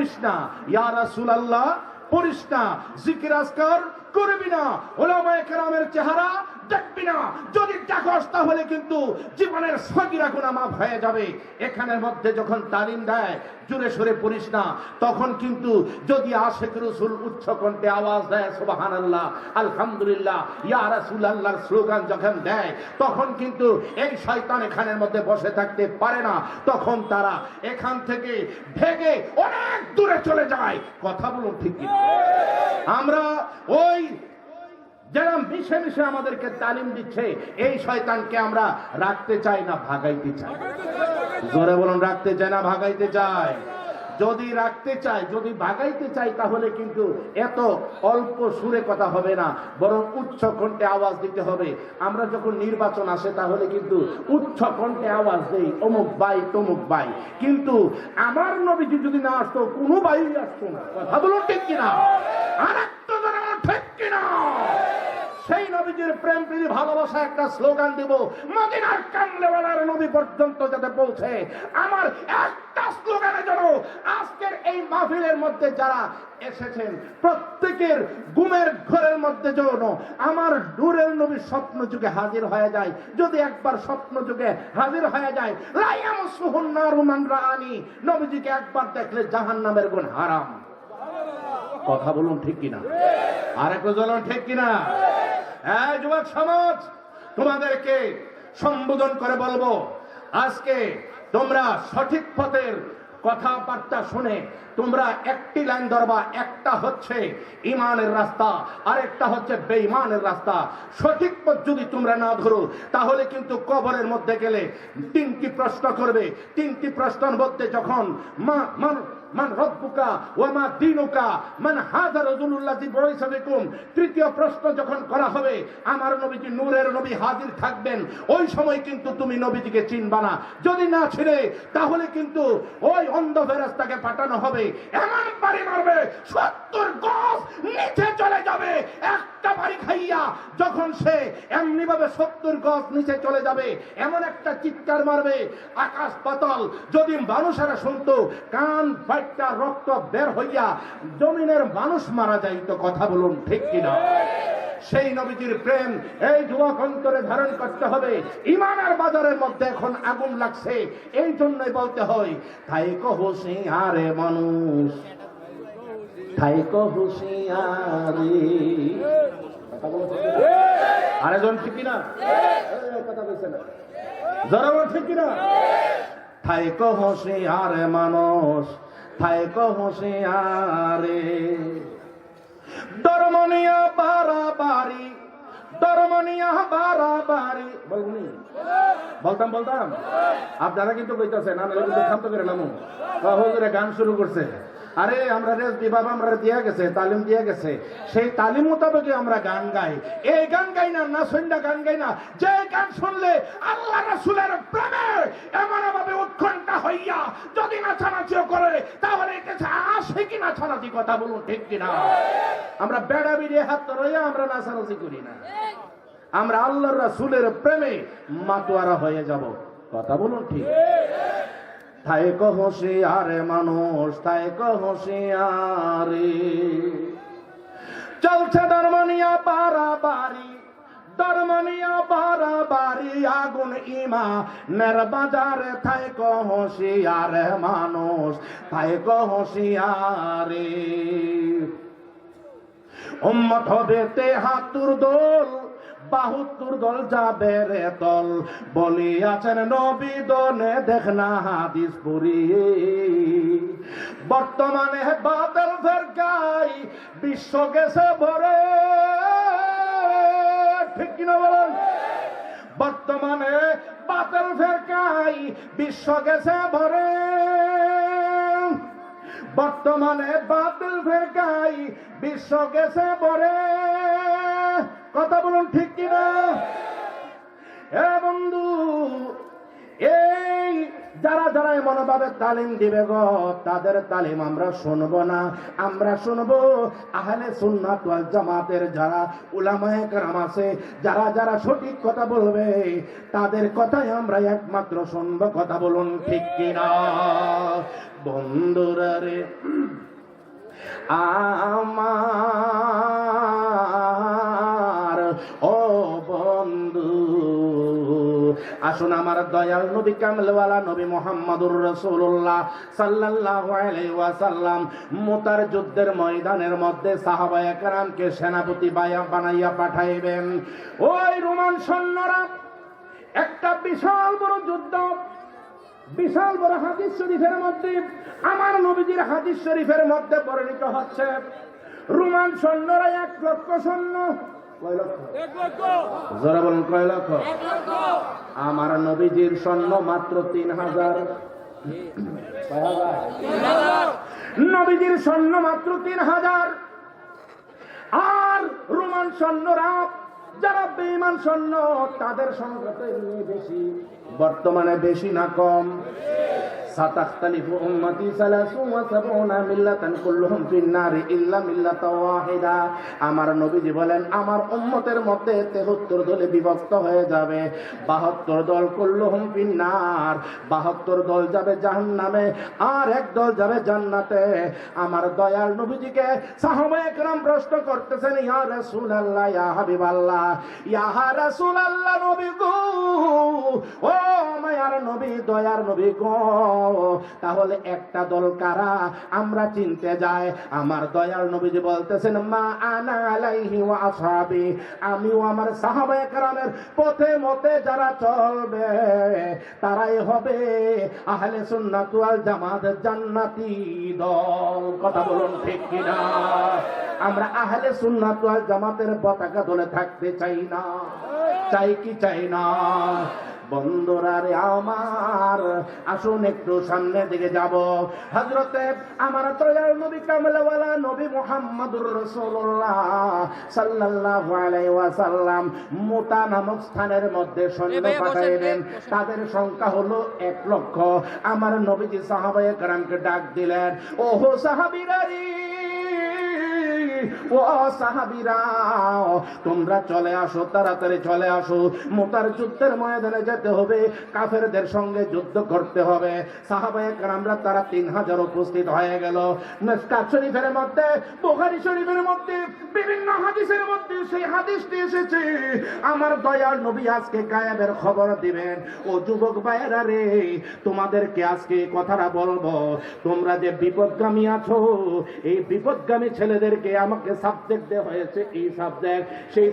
পড়িস না। ইয়া রাসূলুল্লাহ, পড়িস না। জিকির আজকার করবি না। ওলামায়ে কেরামের চেহারা দেখবি না। যদি দেখস তাহলে কিন্তু জীবনের সগিরা মাফ হয়ে যাবে। এখানের মধ্যে যখন তালিম দেয়, জোরে সরে পড়িস না। তখন কিন্তু যদি রসুল উচ্চ কণ্ঠে আওয়াজ দেয় সুবাহান আল্লাহ আলহামদুলিল্লাহ, ইয়া রাসুল আল্লাহর স্লোগান যখন দেয়, তখন কিন্তু এই শয়তান এখানের মধ্যে বসে থাকতে পারে না। তখন তারা এখান থেকে ভেগে দূরে চলে যায়, কথা বলুন ঠিক আমরা ওই যারা মিশে মিশে আমাদেরকে তালিম দিচ্ছে, এই শয়তানকে আমরা রাখতে চাই না, ভাগাইতে চাই। জোরে বলুন, রাখতে চাই না, ভাগাইতে চাই। যদি রাখতে চাই যদি ভাগাইতে চাই তাহলে কিন্তু এত অল্প সুরে কথা হবে না, বরং উচ্চ কণ্ঠে আওয়াজ দিতে হবে। আমরা যখন নির্বাচন আসে, তাহলে কিন্তু উচ্চ কণ্ঠে আওয়াজ দেই, অমুক বাই, তমুক বাই। কিন্তু আমার নবীজি যদি না আসতো, কোনো বাই আসতো না। কথা ঠিক কিনা? আর একটা ঠিক কিনা? সেই নবীজির প্রেম, প্রীতি, ভালোবাসা একটা স্লোগান দিব, মদিনার কামলেওয়ালার নবী পর্যন্ত যাতে পৌঁছে। আমার একটা স্লোগানে এই মাহফিলের মধ্যে যারা এসেছেন, প্রত্যেকের গুমের ঘরের মধ্যে যেন আমার নূরের নবী স্বপ্ন যুগে হাজির হয়ে যায়। যদি একবার স্বপ্ন যুগে হাজির হয়ে যায় নবীজিকে একবার দেখলে জাহান্নামের গুণ হারাম। কথা বলুন ঠিক কিনা? আর একটু বলুন ঠিক কিনা? হ্যাঁ যুবক সমাজ, তোমাদেরকে সম্বোধন করে বলব, আজকে তোমরা সঠিক পথের কথাবার্তা শুনে তোমরা একটি লাইন ধরবা, একটা হচ্ছে ইমানের রাস্তা আর একটা হচ্ছে বেঈমানের রাস্তা। সঠিক পথ যদি তোমরা না ধরো, তাহলে কিন্তু কবরের মধ্যে গেলে তিনটি প্রশ্ন করবে। তিনটি প্রশ্নের মধ্যে যখন মা মান মান রব্বুকা ওয়া মা দিনুকা? মান হাযা রাসূলুল্লাহি বুইসা বিকুম তৃতীয় প্রশ্ন যখন করা হবে, আমার নবীজি নূরের নবী হাজির থাকবেন। ওই সময় কিন্তু তুমি নবীজিকে চিনবা না। যদি না ছিলে, তাহলে কিন্তু ওই অন্ধ ফেরেশতাকে পাঠানো হবে। এমন বাড়ি মারবে, সত্তর গজ নিচে চলে যাবে। একটা বাড়ি খাইয়া যখন সে এমনি ভাবে সত্তর গজ নিচে চলে যাবে, এমন একটা চিৎকার মারবে, আকাশ পাতাল। যদি মানুষেরা শুনতো, কান ফাইটটা রক্ত বের হইয়া জমিনের মানুষ মারা যাইতো, কথা বলুন ঠিক কিনা? সেই নবীজির প্রেম এই যুবক অন্তরে ধারণ করতে হবে। ইমানের বাজারের মধ্যে এখন আগুন লাগছে, এই জন্যই বলতে হয় তাই কহসি আরে মানুষ। থাইকো হুশিয়ারি? আরেকজন ঠিক কিনা? কথা বলছে না। যারা ঠিক কিনা? থাইকো হুশিয়ারে মানুষ থাইকো হুশিয়ারে। দরমনিয়া বাড়াবাড়ি দরমনিয়া বাড়াবাড়ি বলবনি বলতাম বলতাম? আপনারা কিন্তু কইতাছেন আমি কিন্তু শান্ত করে নামো। হুজুরে, গান শুরু করছে। আরে আমরা রেস বিভাগ আমরা দিয়া গেছে তালিম দিয়া গেছে সেই তালিম মোতাবেক আমরা গান গাই। এই গান গাই না না সন্ধ্যা গান গাই না। যে গান শুনলে আল্লাহ রাসূলের প্রেমে এমন ভাবে উৎকণ্ঠা হইয়া যদি না নাচানাচিও করে, তাহলে আসে কি নাচানাচি কথা বলুন, ঠিক কিনা? আমরা বেড়া বিড়িয়ে হাত রইয়া আমরা না নাচানাচি করি না। আমরা আল্লাহর রাসূলের প্রেমে মাতোয়ারা হয়ে যাব। কথা বলুন, ঠিক। তাই কহসি আরে মানুষ তাই কহসি আরে চলছে দরমনিয়া বাড়াবাড়ি দরমনিয়া বাড়াবাড়ি, আগুন ইমা নের বাজারে থাই কহসি আরে মানুষ তাই কহসি আরে উম্মত হবে তে হাতুর দোল বাহুত্তর দল যাবে রে দল। বলিয়াছেন নবী, দনে দেখ না হাদিস পুরি বর্তমানে বাদল ফেরকাই বিশ্ব গেছে ভরে ঠিক কিনা বলেন? বর্তমানে বাদল ফেরকাই বিশ্ব গেছে ভরে বর্তমানে বাতিল ফেরকাই বিশ্ব গেছে পরে কথা বলুন ঠিক কিনা? এ বন্ধু, এই যারা যারা এই মনোভাবে তালিম দিবে গো, তাদের তালিম আমরা শুনব না। আমরা শুনব আহলে সুন্নাত জামাতের যারা উলামায়ে কেরাম আছে, যারা যারা সঠিক কথা বলবে, তাদের কথাই আমরা একমাত্র শুনব। কথা বলুন ঠিক কিনা? বন্ধুরা রে, আমার ও আসুন আমার দয়াল নবী কামলওয়ালা নবী মোহাম্মদুর রসুল্লাহ আলাইহি ওয়াসাল্লাম মুতার যুদ্ধের ময়দানের মধ্যে সাহাবায়ে কেরামকে সেনাপতি বায়া বানাইয়া পাঠাইবেন। ওই রোমান সৈন্যরা, একটা বিশাল বড় যুদ্ধ, বিশাল বড় হাদিস শরীফের মধ্যে, আমার নবীজির হাদিস শরীফের মধ্যে পরিণত হচ্ছে। রোমান সৈন্যরা এক লক্ষ সৈন্য যারা বলুন কয় লক্ষ? আমার নবীজির সৈন্য মাত্র তিন হাজার? নবীজির সৈন্য মাত্র তিন হাজার। আর রোমান সৈন্যরা যারা বেঈমান সৈন্য তাদের সংখ্যা বেশি। বর্তমানে বেশি না কম? সাতাখতালিফু উম্মতি সালাসু ওয়া সাবউনা মিল্লাতান কুল্লুহুম ফিন-নার ইল্লা মিল্লাতা ওয়াহিদা আমার নবীজি বলেন আমার উম্মতের মধ্যে 73 দলে বিভক্ত হয়ে যাবে 72 দল কুল্লুহুম ফিন-নার 72 দল যাবে জাহান্নামে আর এক দল যাবে জান্নাতে আমার দয়াল নবীজিকে সাহাবায়ে کرام প্রশ্ন করতেছেন ইয়া রাসূলুল্লাহ ইয়া হাবিবাল্লাহ ইয়া রাসূলুল্লাহ নবী গো ও মায়ার নবী দয়ার নবী গো তাহলে একটা দল কারা? আমরা চিনতে যাই। আমার দয়াল নবীজি বলতেছেন, মা আনা আলাইহি ওয়া আসহাবি। আমিও আমার সাহাবায়ে কেরামের পথে মতে যারা চলবে, তারাই হবে আহলে সুন্নাত ওয়াল জামাত জান্নাতি দল। কথা বলুন ঠিক কিনা? আমরা আহলে সুন্নাত ওয়াল জামাতের পতাকা দলে থাকতে চাই না। চাই কি চাই না? বন্ধুরা রে আমার। আসুন একটু সামনের দিকে যাব। হজরতে আমার দয়াল নবী কামলাওয়ালা নবী মুহাম্মদুর রাসূলুল্লাহ সাল্লাল্লাহু আলাইহি ওয়াসাল্লাম মুতা নামক স্থানের মধ্যে সৈন্য পাঠাইলেন। তাদের সংখ্যা হলো এক লক্ষ। আমার নবীজি সাহাবায়ে কেরামকে ডাক দিলেন ওহো সাহাবীরা রে ও তোমরা চলে আসো, তাড়াতাড়ি চলে আসো। মোতার যুদ্ধের ময়দানে যেতে হবে, কাফেরদের সঙ্গে যুদ্ধ করতে হবে। সাহাবায়ে কারামরা তারা তিন হাজার উপস্থিত হয়ে গেল। মেসকাত শরীফের মধ্যে, বুখারী শরীফের মধ্যে, বিভিন্ন হাদিসের মধ্যে সেই হাদিসটি এসেছে। আমার দয়াল নবী আজকে গায়েবের খবর দিবেন। ও যুবক ভাইয়েরা রে, তোমাদেরকে আজকে কথাটা বলব। তোমরা যে বিপদগামী আছো, এই বিপদগামী ছেলেদেরকে আমাকে সাবজেক্ট দেওয়া হয়েছে এই সাবজেক্ট সেই